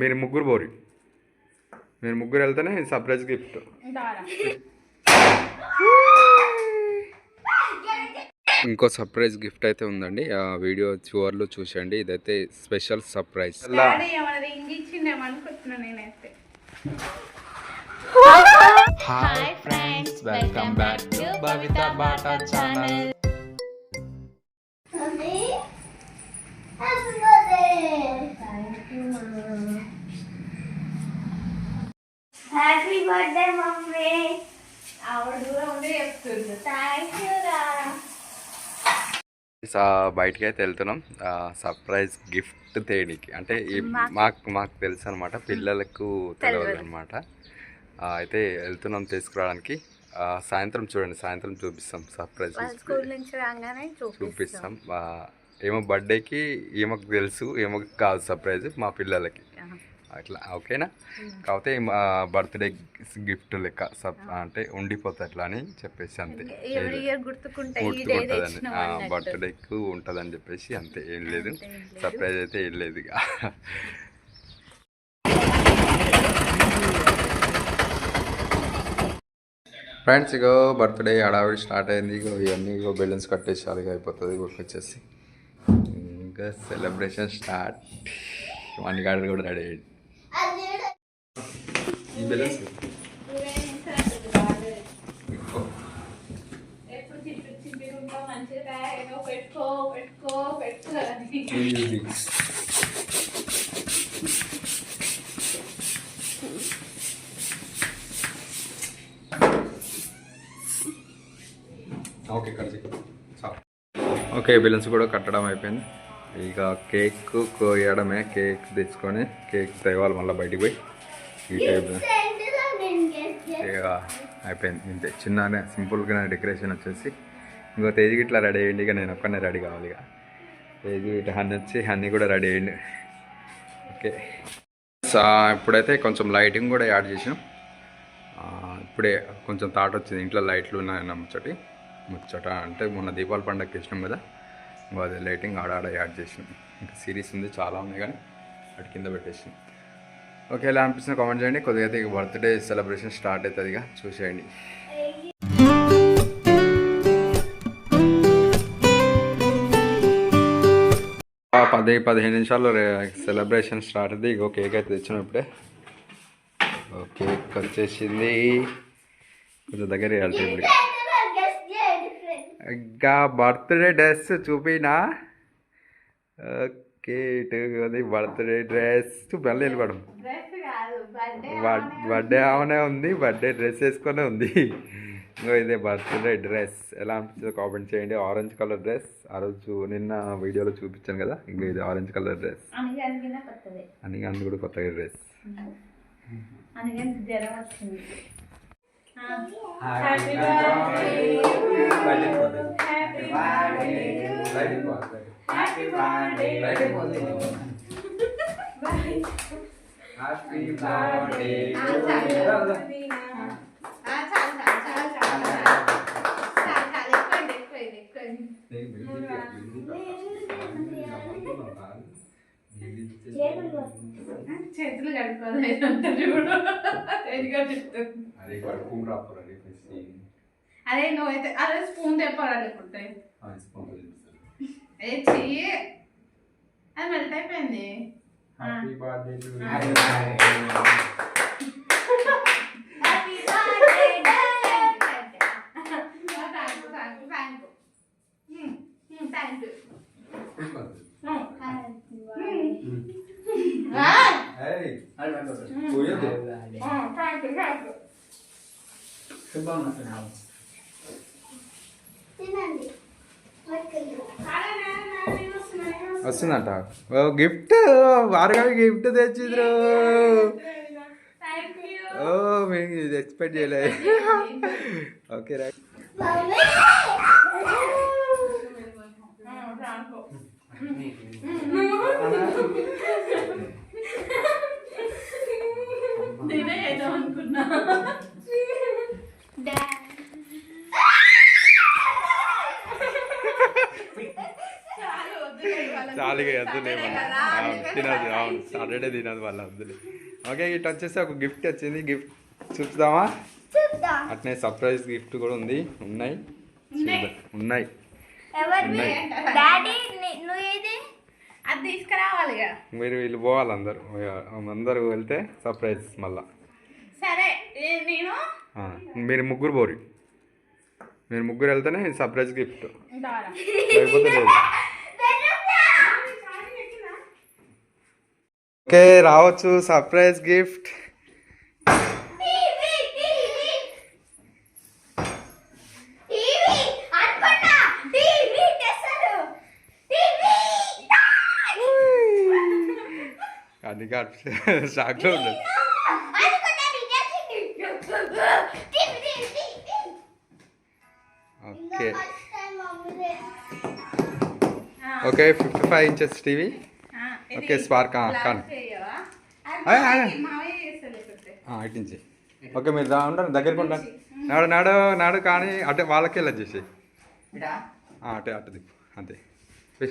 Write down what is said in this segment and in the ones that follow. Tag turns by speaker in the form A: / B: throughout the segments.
A: మీరు ముగ్గురు పోరి. మీరు ముగ్గురు వెళ్తేనే సర్ప్రైజ్ గిఫ్ట్ ఇంకో సర్ప్రైజ్ గిఫ్ట్ అయితే ఉందండి. ఆ వీడియో చివర్లో చూసండి ఇదైతే
B: special
A: surprise hi friends welcome back to Bata channel బయటకి అయితే వెళ్తున్నాం. సర్ప్రైజ్ గిఫ్ట్ తేనికి. అంటే ఈ మాకు మాకు తెలుసు అనమాట పిల్లలకు తెలియదు అనమాట అయితే వెళ్తున్నాం తీసుకురావడానికి. సాయంత్రం చూడండి. సాయంత్రం చూపిస్తాం సర్ప్రైజ్
C: స్కూల్ నుంచి రాగానే
A: చూపిస్తాం. ఏమో బర్త్డేకి ఏమకు తెలుసు ఏమకు కాదు సర్ప్రైజ్ మా పిల్లలకి. అట్లా ఓకేనా? కాకపోతే మా బర్త్డే గిఫ్ట్ లెక్క సప్ అంటే ఉండిపోతుంది అట్లా అని చెప్పేసి అంతే. గుర్తుకుంటుందని. బర్త్డేకి ఉంటుందని చెప్పేసి అంతే ఏం లేదు. సర్ప్రైజ్ అయితే ఏం లేదు ఇక. ఫ్రెండ్స్ ఇగో బర్త్డే హడావిడి స్టార్ట్ అయింది. ఇగో ఇవన్నీ ఇగో బెలూన్స్ కట్టేసాలి ఇక అయిపోతుంది వచ్చేసి ఇంకా సెలబ్రేషన్ స్టార్ట్ వన్ గార్డ్ కూడా రెడీ అయ్యింది
B: okay balloons
A: okay okay balloons కూడా కట్టడం అయిపోయింది. ఇక కేక్ కోయడమే కేక్ తెచ్చుకొని కేక్ తేవాలి మళ్ళీ బయటికి పోయి. ఈ టైప్ ఇక అయిపోయింది. ఇంతే చిన్ననే సింపుల్గా డెకరేషన్ వచ్చేసి. ఇంకో తేజీ ఇట్లా రెడీ అయ్యింది ఇక నేను ఒక్కనే రెడీ కావాలి ఇక. తేజీ ఇట్లా హన్నీ వచ్చి హన్నీ కూడా రెడీ అయ్యింది ఓకే. సా ఇప్పుడైతే కొంచెం లైటింగ్ కూడా యాడ్ చేసాం ఇప్పుడే కొంచెం థాట్ వచ్చింది. ఇంట్లో లైట్లు ఉన్నాయన్న ముచ్చటి. ముచ్చట అంటే మొన్న దీపావళి పండగకి ఇచ్చినాం కదా. ఇంకో అదే లైటింగ్ ఆడాడ యాడ్ చేసినాం ఇంకా సిరీస్ ఉంది చాలా ఉన్నాయి కానీ వాటి కింద పెట్టేసినాం ఓకే ఎలా అనిపిస్తుంది కామెంట్ చేయండి. కొద్దిగా అయితే ఇక బర్త్డే సెలబ్రేషన్ స్టార్ట్ అవుతుంది ఇక చూసేయండి. పది పదిహేను నిమిషాల్లో సెలబ్రేషన్ స్టార్ట్ అవుతుంది. ఇగో కేక్ అయితే తెచ్చినప్పుడే ఓ కేక్ వచ్చేసింది. కొంచెం దగ్గర వెళ్తే ఇప్పుడు ఇంకా బర్త్డే డ్రెస్ చూపినా? ఓకే అది బర్త్డే డ్రెస్. మళ్ళీ వెళ్ళిపోవడం
B: బర్త్డే
A: ఆమెనే ఉంది. బర్త్డే డ్రెస్ వేసుకొనే ఉంది. ఇంకో ఇదే బర్త్డే డ్రెస్. ఎలా అనిపించిందో కామెంట్ చేయండి. Orange colour dress. ఆ రోజు నిన్న వీడియోలో చూపించాను కదా ఇంకా ఇది ఆరెంజ్ కలర్ డ్రెస్. అని అన్ని కూడా కొత్తగా డ్రెస్.
B: అనగా జ్వరం వచ్చింది
A: హ్యాపీ
B: హ్యాపీ బర్త్డే చేతులు కడుక్కోలేదు చూడు తెదిగా
A: అరే పడుకుంటా అప్పుడు అరే ఫస్ట్
B: అదే నువ్వైతే అదే స్పూన్ తెప్పాలనుకుంటే ఏ చెయ్యి అది మెల్ట్ అయిపోయింది.
A: హ్యాపీ బర్త్డే వస్తుందంట. ఓ గిఫ్ట్ వారగావి గిఫ్ట్ తెచ్చిద్రు. ఓ మేము ఇది ఎక్స్పెక్ట్ చేయలే ఓకే రైట్. వద్దులే తినదు అవును సాటర్డే తినదు వాళ్ళ వద్దులే ఓకే ఇటు వచ్చేసి ఒక గిఫ్ట్ వచ్చింది. గిఫ్ట్ చూపుదామా అట్నే సర్ప్రైజ్ గిఫ్ట్ కూడా ఉంది. ఉన్నాయి. చూద్దాం. ఉన్నాయి. మీరు వీళ్ళు పోవాలి అందరు. అందరూ వెళ్తే సర్ప్రైజ్ మళ్ళా.
B: సరే నేను?
A: మీరు ముగ్గురు పోరు. మీరు ముగ్గురు వెళ్తేనే సర్ప్రైజ్ గిఫ్ట్
B: దారా.
A: లేకపోతే లేదు. ఓకే రావచ్చు. సర్ప్రైజ్ గిఫ్ట్ అది షాక్లో ఉండదు okay. Okay
B: fifty five
A: inches TV okay,
B: spark,
A: కాన్. ఇటించి ఓకే మీరు రా ఉండరు దగ్గరికి ఉంటారు నాడు నాడు నాడు కానీ అటే వాళ్ళకి వెళ్ళి చేసి అటే అటు దిప్పు అంతే.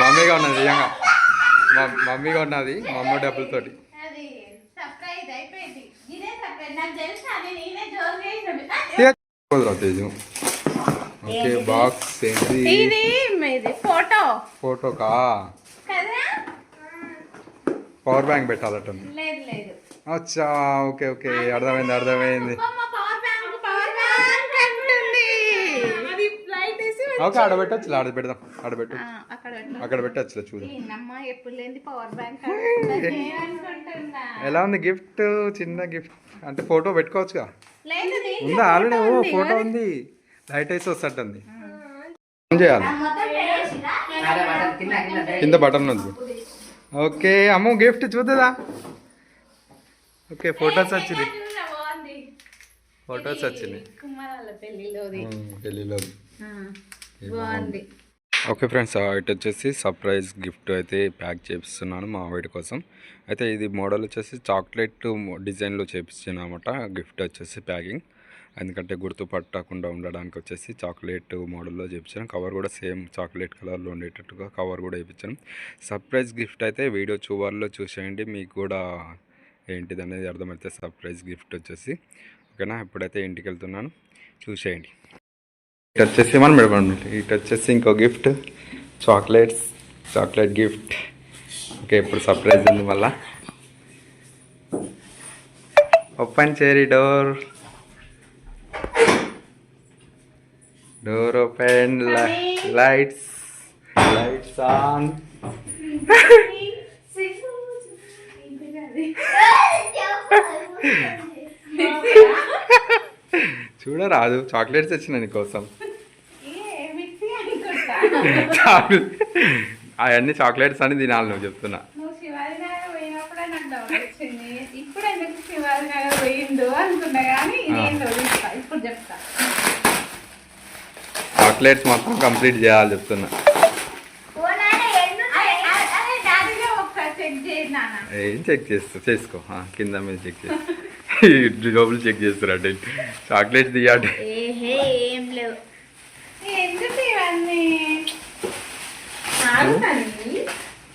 A: మమ్మీగా ఉన్నది నిజంగా. మమ్మీగా ఉన్నది మమ్మీ డబ్బులతోటి
B: అది సర్ప్రైజ్ అయిపోయింది ఇదే సర్ప్రైజ్ నాకు తెలుసు అని నేనే జోరుగా
A: తేజు ఓకే బాక్స్ ఏంటి
B: ఇది ఇది ఫోటో
A: పవర్ బ్యాంక్ పెట్టాలట.
B: లేదు లేదు.
A: అచ్చా ఓకే ఓకే అర్థమైంది అర్థమైంది. ఓకే ఆడ పెట్టచ్చు ఆడ పెడదాం ఆడ పెట్టు.
B: అక్కడ పెట్టు.
A: అక్కడ పెట్టచ్చు చూడు. ఎలా ఉంది గిఫ్ట్? చిన్న గిఫ్ట్. అంటే ఫోటో పెట్టుకోవచ్చుగా. ఉందా. ఆల్రెడీ ఓ. ఫోటో ఉంది. లైట్ వేసి వస్తుంది ఏం చేయాలి. కింద బటన్ ఉంది. ఓకే అమ్మ గిఫ్ట్ చూద్దా ఓకే ఫొటోస్ వచ్చింది ఫొటోస్ వచ్చింది పెళ్ళిలో
B: ఆ, బాగుంది.
A: ఓకే ఫ్రెండ్స్ ఇటు వచ్చేసి సర్ప్రైజ్ గిఫ్ట్ అయితే ప్యాక్ చేపిస్తున్నాను మా ఆవిడ కోసం. అయితే ఇది మోడల్ వచ్చేసి చాక్లెట్ డిజైన్లో చేపిస్తున్నాను అనమాట గిఫ్ట్ వచ్చేసి ప్యాకింగ్. ఎందుకంటే గుర్తుపట్టకుండా ఉండడానికి వచ్చేసి చాక్లెట్ మోడల్లో చేపించాను. కవర్ కూడా సేమ్ చాక్లెట్ కలర్లో ఉండేటట్టుగా కవర్ కూడా వేయించాను సర్ప్రైజ్ గిఫ్ట్ అయితే వీడియో చూవర్లో చూసేయండి మీకు కూడా ఏంటిది అనేది అర్థమైతే సర్ప్రైజ్ గిఫ్ట్ వచ్చేసి. ఓకేనా? ఇప్పుడైతే ఇంటికి వెళ్తున్నాను చూసేయండి. ఇటు వచ్చేసి మనం పెడమండి ఇటు వచ్చేసి ఇంకో gift chocolates chocolate gift okay ఇప్పుడు సర్ప్రైజ్ ఉంది మళ్ళా. ఓపెన్ చేరి door door open lights lights on చూడరాదు chocolates వచ్చిన నీకోసం
B: ఏ మిక్సీ అనుకుంటా
A: చాక్లెట్ అవన్నీ చాక్లెట్స్ అని తినాలి నువ్వు చెప్తున్నా. చాక్లెట్స్ మొత్తం కంప్లీట్ చేయాలి చెప్తున్నా. ఏం చెక్ చేస్తా? చేసుకో. ఆ, కింద మీద చెక్ చేస్తా జోబులు చెక్ చేస్తారంటే చాక్లెట్స్ తీయాలి
C: ఏహే ఏం లేవు
B: ఎందుకు ఇవన్నీ
A: తీయ
B: చేయలే.
A: లే
C: ఒక్క రూపాయి కూడా లేదు అన్న చెక్ చేసిన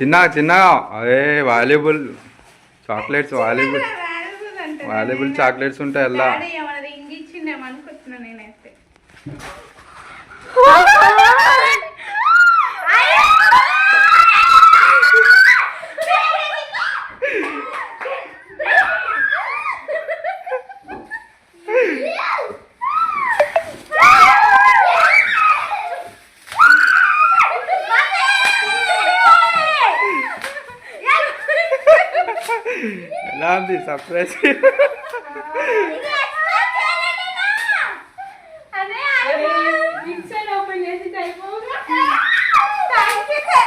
A: చిన్న చిన్న. అదే
B: valuable. Chocolates
A: valuable.
B: Valuable
A: chocolates ఉంటాయి
B: అనుకుంటున్నా నేనైతే.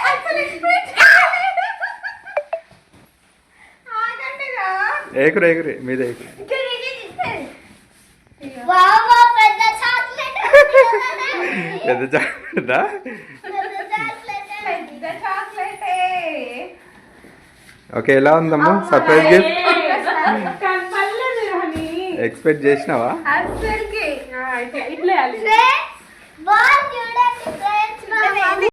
C: అసలు ఎక్స్పెక్ట్
B: ఆగండిగా
A: ఏకురు ఏకురు మీద ఏకురు
C: వావ్ పెద్ద చాక్లెట్
A: పెద్ద జాగ్రత్త
C: పెద్ద చాక్లెట్
A: ఓకే ఎలా ఉందమ్మా? సర్ప్రైజ్ గిఫ్ట్ ఎక్స్పెక్ట్ చేసినావా?
B: ఇట్లా